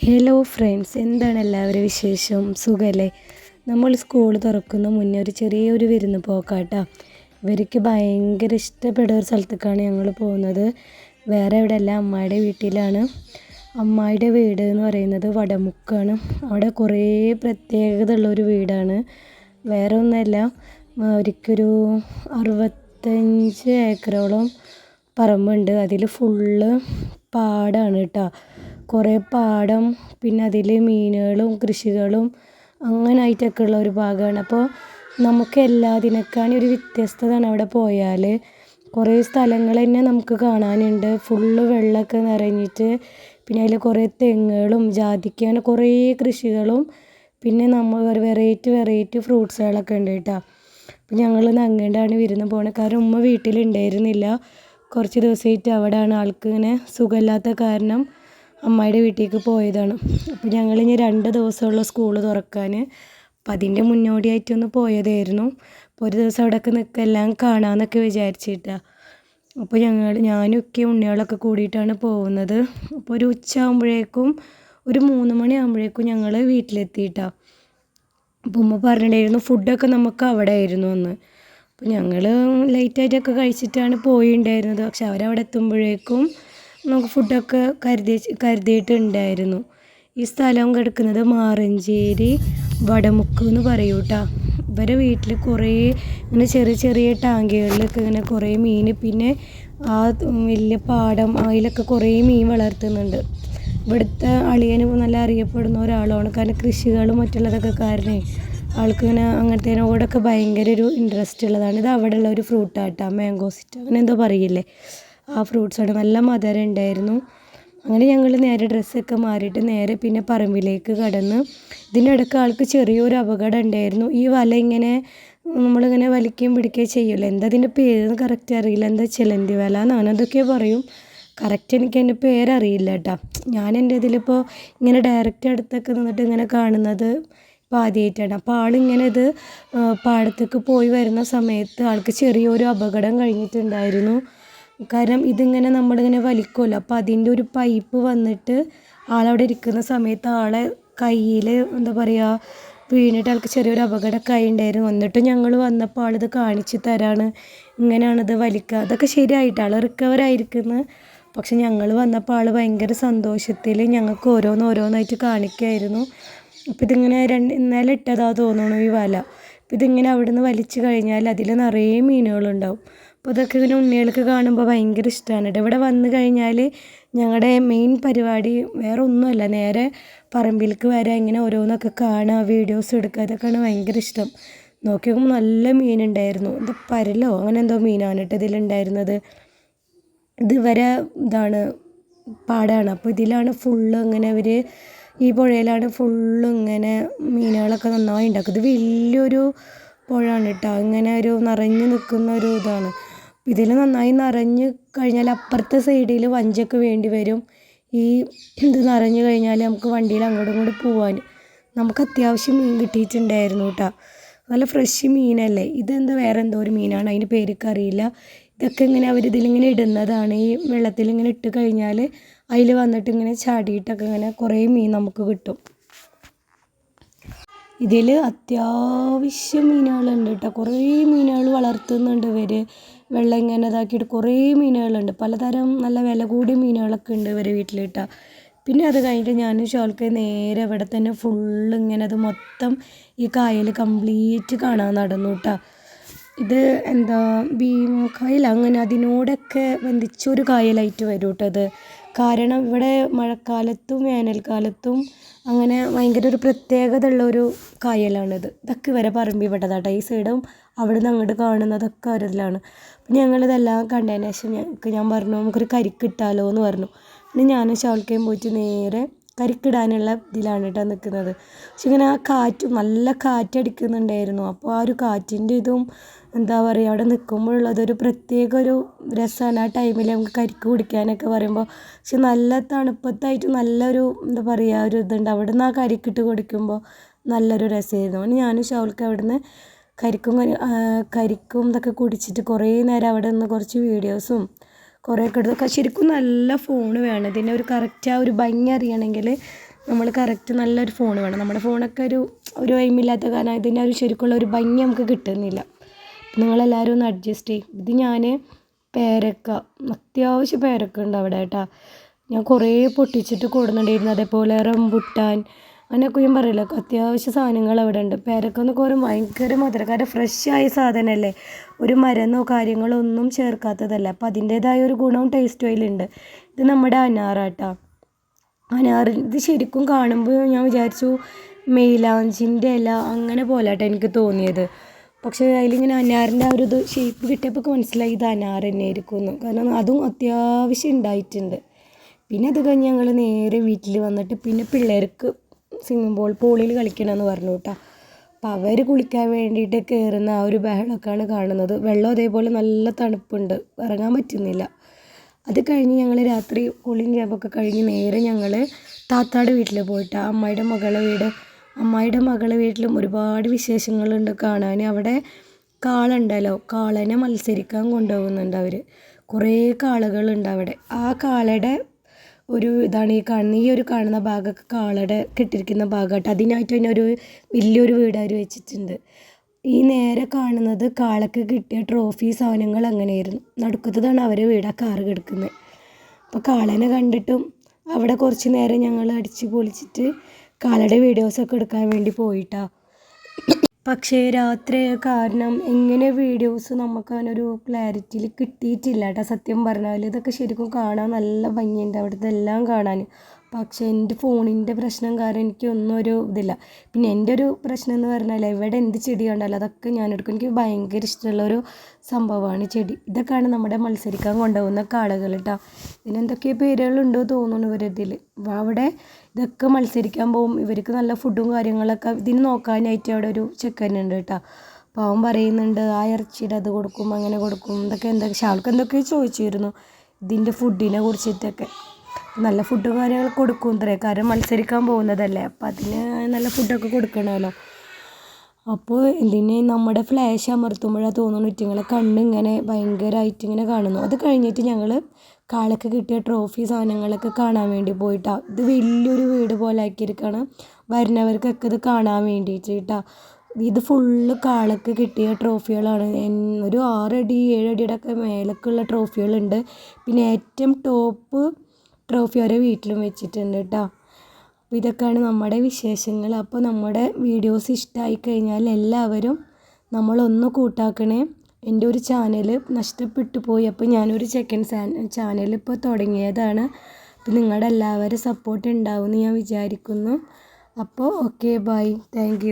Hello friends എന്താണ് എല്ലാവരും വിശേഷം? സുഖമല്ലേ നമ്മൾ സ്കൂൾ തുറക്കുന്ന മുന്നേ ഒരു ചെറിയൊരു വിരുന്ന് പോക്കാട്ടോ. ഇവർക്ക് ഭയങ്കര ഇഷ്ടപ്പെട്ട ഒരു സ്ഥലത്തേക്കാണ് ഞങ്ങൾ പോകുന്നത്. വേറെ എവിടെയല്ല അമ്മായിയുടെ വീട്ടിലാണ്. അമ്മായിയുടെ വീട് എന്ന് പറയുന്നത് വടമുക്കാണ്. അവിടെ കുറേ പ്രത്യേകത ഉള്ളൊരു വീടാണ്. വേറെ ഒന്നുമല്ല അവർക്കൊരു അറുപത്തഞ്ച് ഏക്കറോളം പറമ്പുണ്ട്. അതിൽ ഫുള്ള് പാടാണ് കേട്ടോ കുറേ പാടം പിന്നെ അതിൽ മീനുകളും കൃഷികളും അങ്ങനെ ആയിട്ടൊക്കെ ഉള്ള ഒരു ഭാഗമാണ്. അപ്പോൾ നമുക്ക് എല്ലാത്തിനേക്കാളും ഒരു വ്യത്യസ്തതയാണ് അവിടെ പോയാൽ കുറേ സ്ഥലങ്ങൾ തന്നെ നമുക്ക് കാണാനുണ്ട്. ഫുള്ള് വെള്ളമൊക്കെ നിറഞ്ഞിട്ട് പിന്നെ അതിൽ കുറേ തെങ്ങുകളും ജാതിക്ക അങ്ങനെ കുറേ കൃഷികളും പിന്നെ നമ്മൾ വെറൈറ്റി വെറൈറ്റി ഫ്രൂട്ട്സുകളൊക്കെ ഉണ്ട് കേട്ടോ. അപ്പം ഞങ്ങൾ അങ്ങോട്ടാണ് വിരുന്ന് പോകുന്നത് കാരണം ഉമ്മ വീട്ടിലുണ്ടായിരുന്നില്ല. കുറച്ച് ദിവസമായിട്ട് അവിടെയാണ് ആൾക്ക് ഇങ്ങനെ സുഖമില്ലാത്ത കാരണം അമ്മായിയുടെ വീട്ടിലേക്ക് പോയതാണ്. അപ്പോൾ ഞങ്ങൾ ഇനി രണ്ട് ദിവസമുള്ള സ്കൂൾ തുറക്കാൻ അപ്പം അതിന്റെ മുന്നോടിയായിട്ടൊന്ന് പോയതായിരുന്നു. അപ്പോൾ ഒരു ദിവസം അവിടെയൊക്കെ നിൽക്കുക എല്ലാം കാണാമെന്നൊക്കെ വിചാരിച്ചിട്ടാണ് അപ്പോൾ ഞങ്ങൾ ഞാനും ഒക്കെ ഉണ്ണികളൊക്കെ കൂടിയിട്ടാണ് പോകുന്നത്. അപ്പോൾ ഒരു ഉച്ച ആകുമ്പോഴേക്കും ഒരു മൂന്ന് മണി ആകുമ്പോഴേക്കും ഞങ്ങൾ വീട്ടിലെത്തിയിട്ടാണ് അപ്പോൾ ഉമ്മ പറഞ്ഞിട്ടുണ്ടായിരുന്നു ഫുഡൊക്കെ നമുക്ക് അവിടെ ആയിരുന്നു അന്ന് അപ്പോൾ ഞങ്ങൾ ലൈറ്റായിട്ടൊക്കെ കഴിച്ചിട്ടാണ് പോയിണ്ടായിരുന്നത്. പക്ഷെ അവരവിടെ എത്തുമ്പോഴേക്കും നമുക്ക് ഫുഡൊക്കെ കരുതി കരുതിയിട്ടുണ്ടായിരുന്നു. ഈ സ്ഥലം കിടക്കുന്നത് മാറഞ്ചേരി വടമുക്ക് എന്ന് പറയും കേട്ടോ ഇവരെ വീട്ടിൽ കുറേ ഇങ്ങനെ ചെറിയ ചെറിയ ടാങ്കികളിലൊക്കെ ഇങ്ങനെ കുറേ മീൻ പിന്നെ ആ വലിയ പാടം അതിലൊക്കെ കുറേ മീൻ വളർത്തുന്നുണ്ട്. ഇവിടുത്തെ അളിയന് നല്ല അറിയപ്പെടുന്ന ഒരാളാണ്. കാരണം കൃഷികളും മറ്റുള്ളതൊക്കെ കാരണേ ആൾക്ക് ഇങ്ങനെ അങ്ങനത്തേനോടൊക്കെ ഭയങ്കര ഒരു ഇൻട്രസ്റ്റ് ഉള്ളതാണ്. ഇത് അവിടെ ഉള്ള ഒരു ഫ്രൂട്ടാട്ടാ മാംഗോസിറ്റ് അങ്ങനെ എന്തോ പറയില്ലേ? ആ ഫ്രൂട്ട്സാണ് നല്ല മധുരം ഉണ്ടായിരുന്നു. അങ്ങനെ ഞങ്ങൾ നേരെ ഡ്രസ്സൊക്കെ മാറിയിട്ട് നേരെ പിന്നെ പറമ്പിലേക്ക് കടന്ന് ഇതിനിടയ്ക്ക് ആൾക്ക് ചെറിയൊരു അപകടം ഉണ്ടായിരുന്നു. ഈ വല ഇങ്ങനെ നമ്മളിങ്ങനെ വലിക്കുകയും പിടിക്കുകയും ചെയ്യുമല്ലോ എന്താ അതിന്റെ പേര് കറക്റ്റ് അറിയില്ല. എന്താ ചിലന്തി വല എന്നാണ് അതൊക്കെ പറയും. കറക്റ്റ് എനിക്ക് അതിന്റെ പേരറിയില്ല കേട്ടോ. ഞാൻ എന്റെ ഇതിലിപ്പോൾ ഇങ്ങനെ ഡയറക്റ്റ് അടുത്തൊക്കെ നിന്നിട്ട് ഇങ്ങനെ കാണുന്നത് ഇപ്പോൾ ആദ്യമായിട്ടാണ് അപ്പോൾ ആളിങ്ങനെ ഇത് പാടത്തേക്ക് പോയി വരുന്ന സമയത്ത് ആൾക്ക് ചെറിയൊരു അപകടം കഴിഞ്ഞിട്ടുണ്ടായിരുന്നു. കാരണം ഇതിങ്ങനെ നമ്മളിങ്ങനെ വലിക്കുമല്ലോ. അപ്പോൾ അതിന്റെ ഒരു പൈപ്പ് വന്നിട്ട് ആളവിടെ ഇരിക്കുന്ന സമയത്ത് ആളെ കയ്യിൽ എന്താ പറയുക വീണിട്ട് ആൾക്ക് ചെറിയൊരു അപകടമൊക്കെ ഉണ്ടായിരുന്നു എന്നിട്ട് ഞങ്ങൾ വന്നപ്പോൾ ആളിത് കാണിച്ച് തരാണ്. ഇങ്ങനെയാണിത് വലിക്കുക. അതൊക്കെ ശരിയായിട്ട് ആൾ റിക്കവർ ആയിരിക്കുന്നു. പക്ഷെ ഞങ്ങൾ വന്നപ്പോൾ ആൾ ഭയങ്കര സന്തോഷത്തിൽ ഞങ്ങൾക്ക് ഓരോന്ന് ഓരോന്നായിട്ട് കാണിക്കുമായിരുന്നു അപ്പോൾ ഇതിങ്ങനെ രണ്ട് ഇന്നലെ ഇട്ടതാ തോന്നുന്നു ഈ വല. ഇതിങ്ങനെ അവിടെ നിന്ന് വലിച്ചു കഴിഞ്ഞാൽ അതിൽ നിറയെ മീനുകളുണ്ടാവും. അപ്പോൾ ഇതൊക്കെ ഇങ്ങനെ ഉണ്ണികൾക്ക് കാണുമ്പോൾ ഭയങ്കര ഇഷ്ടമാണ്. കേട്ടോ ഇവിടെ വന്നു കഴിഞ്ഞാൽ ഞങ്ങളുടെ മെയിൻ പരിപാടി വേറെ ഒന്നുമല്ല. നേരെ പറമ്പിലേക്ക് വരാൻ ഇങ്ങനെ ഓരോന്നൊക്കെ കാണുക വീഡിയോസ് എടുക്കുക ഇതൊക്കെയാണ് ഭയങ്കര ഇഷ്ടം. നോക്കി നോക്കുമ്പോൾ നല്ല മീനുണ്ടായിരുന്നു ഇത് പരലോ? അങ്ങനെ എന്തോ മീനാണ് കേട്ടോ ഇതിലുണ്ടായിരുന്നത് ഇത് വരെ ഇതാണ് പാടാണ്. അപ്പോൾ ഇതിലാണ് ഫുള്ള് ഇങ്ങനെ അവർ ഈ പുഴയിലാണ് ഫുള്ള് ഇങ്ങനെ മീനുകളൊക്കെ നന്നായി ഉണ്ടാക്കുന്നത്. ഇത് വലിയൊരു പുഴയാണ് കേട്ടോ. ഇങ്ങനെ ഒരു നിറഞ്ഞു നിൽക്കുന്ന ഒരു ഇതാണ്. ഇതിൽ നന്നായി നിറഞ്ഞ് കഴിഞ്ഞാൽ അപ്പുറത്തെ സൈഡിൽ വഞ്ചിയൊക്കെ വേണ്ടി വരും. ഈ ഇത് നിറഞ്ഞു കഴിഞ്ഞാൽ നമുക്ക് വണ്ടിയിൽ അങ്ങോട്ടും ഇങ്ങോട്ടും പോവാൻ നമുക്ക് അത്യാവശ്യം മീൻ കിട്ടിയിട്ടുണ്ടായിരുന്നു കേട്ടോ. നല്ല ഫ്രഷ് മീനല്ലേ? ഇതെന്താ വേറെ എന്തോ ഒരു മീനാണ് അതിന്റെ പേരൊക്കെ അറിയില്ല. ഇതൊക്കെ ഇങ്ങനെ അവർ ഇതിലിങ്ങനെ ഇടുന്നതാണ്. ഈ വെള്ളത്തിൽ ഇങ്ങനെ ഇട്ട് കഴിഞ്ഞാൽ അതിൽ വന്നിട്ട് ഇങ്ങനെ ചാടിയിട്ടൊക്കെ ഇങ്ങനെ കുറേ മീൻ നമുക്ക് കിട്ടും. ഇതിൽ അത്യാവശ്യം മീനുകളുണ്ട് കേട്ടോ. കുറേ മീനുകൾ വളർത്തുന്നുണ്ട് ഇവർ വെള്ളം ഇങ്ങനെ ഇതാക്കിയിട്ട് കുറേ മീനുകളുണ്ട്. പലതരം നല്ല വില കൂടിയ മീനുകളൊക്കെ ഉണ്ട് ഇവരെ വീട്ടിൽ പിന്നെ അത് കഴിഞ്ഞിട്ട് ഞാൻ ഷോൾക്ക് നേരെ ഇവിടെ തന്നെ ഫുള്ള് ഇങ്ങനെ അത് മൊത്തം ഈ കായൽ കംപ്ലീറ്റ് കാണാൻ നടന്നു കേട്ടോ ഇത് എന്താ ഭീമക്കായൽ അങ്ങനെ അതിനോടൊക്കെ ബന്ധിച്ചൊരു കായലായിട്ട് വരും കേട്ടോ അത് കാരണം ഇവിടെ മഴക്കാലത്തും വേനൽക്കാലത്തും അങ്ങനെ ഭയങ്കര ഒരു പ്രത്യേകത ഉള്ള ഒരു കായലാണിത്. ഇതൊക്കെ ഇവരെ പറമ്പിൽ പെട്ടതാട്ടോ ഈ സൈഡും അവിടെ നിന്ന് അങ്ങോട്ട് കാണുന്നതൊക്കെ അവരിതിലാണ് പിന്നെ ഞങ്ങളിതെല്ലാം കണ്ടതിന് ശേഷം ഞങ്ങൾക്ക് ഞാൻ പറഞ്ഞു നമുക്കൊരു കരിക്കിട്ടാലോ എന്ന് പറഞ്ഞു. പിന്നെ ഞാനും ഷാൾക്കയും പോയിട്ട് നേരെ കരിക്കിടാനുള്ള ഇതിലാണ് കേട്ടോ നിൽക്കുന്നത് പക്ഷെ ഇങ്ങനെ ആ കാറ്റ് നല്ല കാറ്റടിക്കുന്നുണ്ടായിരുന്നു. അപ്പോൾ ആ ഒരു കാറ്റിന്റെ ഇതും എന്താ പറയുക അവിടെ നിൽക്കുമ്പോഴുള്ളതൊരു പ്രത്യേക ഒരു രസമാണ്. ആ ടൈമിൽ നമുക്ക് കരിക്ക് കുടിക്കാനൊക്കെ പറയുമ്പോൾ പക്ഷെ നല്ല തണുപ്പത്തായിട്ട് നല്ലൊരു എന്താ പറയുക ഒരു ഇതുണ്ട്. അവിടെ നിന്ന് ആ കരിക്കിട്ട് കുടിക്കുമ്പോൾ നല്ലൊരു രസമായിരുന്നു. അതുകൊണ്ട് ഞാനും ഷൗൽക്ക് അവിടെ നിന്ന് കരിക്കും കരിക്കും ഇതൊക്കെ കുടിച്ചിട്ട് കുറേ നേരം അവിടെ നിന്ന് കുറച്ച് വീഡിയോസും കുറേയൊക്കെ എടുത്തു. ശരിക്കും നല്ല ഫോൺ വേണം. ഇതിന്റെ ഒരു കറക്റ്റ് ആ ഒരു ഭംഗി അറിയണമെങ്കിൽ നമ്മൾ കറക്റ്റ് നല്ലൊരു ഫോൺ വേണം. നമ്മുടെ ഫോണൊക്കെ ഒരു ഒരു എയിമില്ലാത്ത കാരണം ഇതിന്റെ ഒരു ശരിക്കുള്ള ഒരു ഭംഗി നമുക്ക് കിട്ടുന്നില്ല. നിങ്ങളെല്ലാവരും ഒന്ന് അഡ്ജസ്റ്റ് ചെയ്യും. ഇത് ഞാൻ പേരക്ക അത്യാവശ്യം പേരക്ക ഉണ്ട് അവിടെ കേട്ടോ. ഞാൻ കുറേ പൊട്ടിച്ചിട്ട് കൊടുന്നുണ്ടായിരുന്നു അതേപോലെ റംബുട്ടാൻ അങ്ങനെയൊക്കെ ഞാൻ പറയില്ല അത്യാവശ്യ സാധനങ്ങൾ അവിടെ ഉണ്ട് പേരക്ക എന്നൊക്കെ പറയുമ്പോൾ ഭയങ്കര മധുരം. കാരണം ഫ്രഷ് ആയ സാധനമല്ലേ? ഒരു മരുന്നോ കാര്യങ്ങളോ ഒന്നും ചേർക്കാത്തതല്ല. അപ്പം അതിന്റേതായ ഒരു ഗുണവും ടേസ്റ്റും അതിലുണ്ട്. ഇത് നമ്മുടെ അനാറാട്ടോ. അനാർ ഇത് ശരിക്കും കാണുമ്പോൾ ഞാൻ വിചാരിച്ചു മെയിലാഞ്ചിന്റെ ഇല അങ്ങനെ പോലാട്ടോ എനിക്ക് തോന്നിയത്. പക്ഷേ അതിലിങ്ങനെ അനാറിന്റെ ആ ഒരു ഇത് ഷേപ്പ് കിട്ടിയപ്പോൾ മനസ്സിലായി ഇത് അനാർ തന്നെ ആയിരിക്കും എന്ന്. കാരണം അതും അത്യാവശ്യം ഉണ്ടായിട്ടുണ്ട്. പിന്നെ അത് കഴിഞ്ഞ് ഞങ്ങൾ നേരെ വീട്ടിൽ വന്നിട്ട് പിന്നെ പിള്ളേർക്ക് സ്വിമ്മിംഗ് പൂൾ പൂളിൽ കളിക്കണമെന്ന് പറഞ്ഞു കേട്ടോ അപ്പോൾ അവർ കുളിക്കാൻ വേണ്ടിയിട്ട് കയറുന്ന ആ ഒരു ബഹളമൊക്കെയാണ് കാണുന്നത്. വെള്ളം അതേപോലെ നല്ല തണുപ്പുണ്ട്. ഇറങ്ങാൻ പറ്റുന്നില്ല. അത് കഴിഞ്ഞ് ഞങ്ങൾ രാത്രി കുളിയും ക്യാമ്പൊക്കെ കഴിഞ്ഞ് നേരെ ഞങ്ങൾ താത്താടെ വീട്ടിൽ പോയിട്ട്. അമ്മായിയുടെ മകളെ വീട് അമ്മായിയുടെ മകളെ വീട്ടിലും ഒരുപാട് വിശേഷങ്ങളുണ്ട് കാണാൻ അവിടെ കാളുണ്ടല്ലോ? കാളനെ മത്സരിക്കാൻ കൊണ്ടുപോകുന്നുണ്ട് അവർ കുറേ കാളകളുണ്ട് അവിടെ. ആ കാളയുടെ ഒരു ഇതാണ് ഈ കാണുന്ന ഈ ഒരു കാണുന്ന ഭാഗമൊക്കെ കാളയുടെ കെട്ടിരിക്കുന്ന ഭാഗമായിട്ട് അതിനായിട്ട് തന്നെ ഒരു വലിയൊരു വീട് അവർ വെച്ചിട്ടുണ്ട്. ഈ നേരെ കാണുന്നത് കാളക്ക് കിട്ടിയ ട്രോഫി സാധനങ്ങൾ അങ്ങനെയായിരുന്നു. നടുക്കത്തതാണ് അവരെ വീട് ആ കാറ് കിടക്കുന്നത് അപ്പോൾ കാളനെ കണ്ടിട്ടും അവിടെ കുറച്ച് നേരം ഞങ്ങൾ അടിച്ച് പൊളിച്ചിട്ട് കാളയുടെ വീഡിയോസൊക്കെ എടുക്കാൻ വേണ്ടി പോയിട്ടാ. പക്ഷേ രാത്രി കാരണം എങ്ങനെ വീഡിയോസ് നമുക്ക് അങ്ങനൊരു ക്ലാരിറ്റിയിൽ കിട്ടിയിട്ടില്ല കേട്ടോ സത്യം പറഞ്ഞാൽ ഇതൊക്കെ ശരിക്കും കാണാൻ നല്ല ഭംഗിയുണ്ട് അവിടുത്തെ എല്ലാം കാണാൻ പക്ഷേ എന്റെ ഫോണിന്റെ പ്രശ്നം കാരണം എനിക്കൊന്നും ഒരു ഇതില്ല. പിന്നെ എന്റെ ഒരു പ്രശ്നം എന്ന് പറഞ്ഞാൽ എവിടെ എന്ത് ചെടി കണ്ടാലും അതൊക്കെ ഞാൻ എടുക്കും. എനിക്ക് ഭയങ്കര ഇഷ്ടമുള്ളൊരു സംഭവമാണ് ചെടി. ഇതൊക്കെയാണ് നമ്മുടെ മത്സരിക്കാൻ കൊണ്ടുപോകുന്ന കാളകൾ കേട്ടോ. ഇതിനെന്തൊക്കെ പേരുകളുണ്ടോ തോന്നുന്നു ഇവരിതിൽ അവിടെ ഇതൊക്കെ മത്സരിക്കാൻ പോകും. ഇവർക്ക് നല്ല ഫുഡും കാര്യങ്ങളൊക്കെ ഇതിന് നോക്കാനായിട്ട് അവിടെ ഒരു ചെക്കനുണ്ട് കേട്ടോ. അപ്പോൾ അവൻ പറയുന്നുണ്ട് ആ ഇറച്ചിയുടെ അത് കൊടുക്കും അങ്ങനെ കൊടുക്കും. എന്തൊക്കെ എന്തൊക്കെ? പക്ഷെ ആൾക്ക് എന്തൊക്കെയോ ചോദിച്ചിരുന്നു ഇതിന്റെ ഫുഡിനെ കുറിച്ചിട്ടൊക്കെ. നല്ല ഫുഡ് കാര്യങ്ങൾ കൊടുക്കും ഇത്രേ. കാരണം മത്സരിക്കാൻ പോകുന്നതല്ലേ. അപ്പം അതിന് നല്ല ഫുഡൊക്കെ കൊടുക്കണമല്ലോ അപ്പോൾ ഇതിന് നമ്മുടെ ഫ്ലാഷ് അമർത്തുമ്പോഴാണ് തോന്നുന്നു ഇറ്റിങ്ങളെ കണ്ണിങ്ങനെ ഭയങ്കരമായിട്ട് ഇങ്ങനെ കാണുന്നു. അത് കഴിഞ്ഞിട്ട് ഞങ്ങൾ കാളൊക്കെ കിട്ടിയ ട്രോഫി സാധനങ്ങളൊക്കെ കാണാൻ വേണ്ടി പോയിട്ടാണ് ഇത് വലിയൊരു വീട് പോലെ ആക്കിയിരിക്കുകയാണ് വരുന്നവർക്കൊക്കെ ഇത് കാണാൻ വേണ്ടിയിട്ട്. കേട്ടോ ഇത് ഫുള്ള് കാളക്ക് കിട്ടിയ ട്രോഫികളാണ് ഒരു ആറടി ഏഴടിയുടെ ഒക്കെ മേലൊക്കെയുള്ള ട്രോഫികളുണ്ട് പിന്നെ ഏറ്റവും ടോപ്പ് ട്രോഫി വരെ വീട്ടിലും വെച്ചിട്ടുണ്ട് കേട്ടോ അപ്പോൾ ഇതൊക്കെയാണ് നമ്മുടെ വിശേഷങ്ങൾ. അപ്പോൾ നമ്മുടെ വീഡിയോസ് ഇഷ്ടമായി കഴിഞ്ഞാൽ എല്ലാവരും നമ്മളൊന്ന് കൂട്ടാക്കണേ. എന്റെ ഒരു ചാനൽ നഷ്ടപ്പെട്ടു പോയി. അപ്പോൾ ഞാനൊരു സെക്കൻഡ് ചാനൽ ഇപ്പോൾ തുടങ്ങിയതാണ്. അപ്പോൾ നിങ്ങളുടെ എല്ലാവരും സപ്പോർട്ട് ഉണ്ടാവുമെന്ന് ഞാൻ വിചാരിക്കുന്നു. അപ്പോൾ ഓക്കെ ബൈ താങ്ക്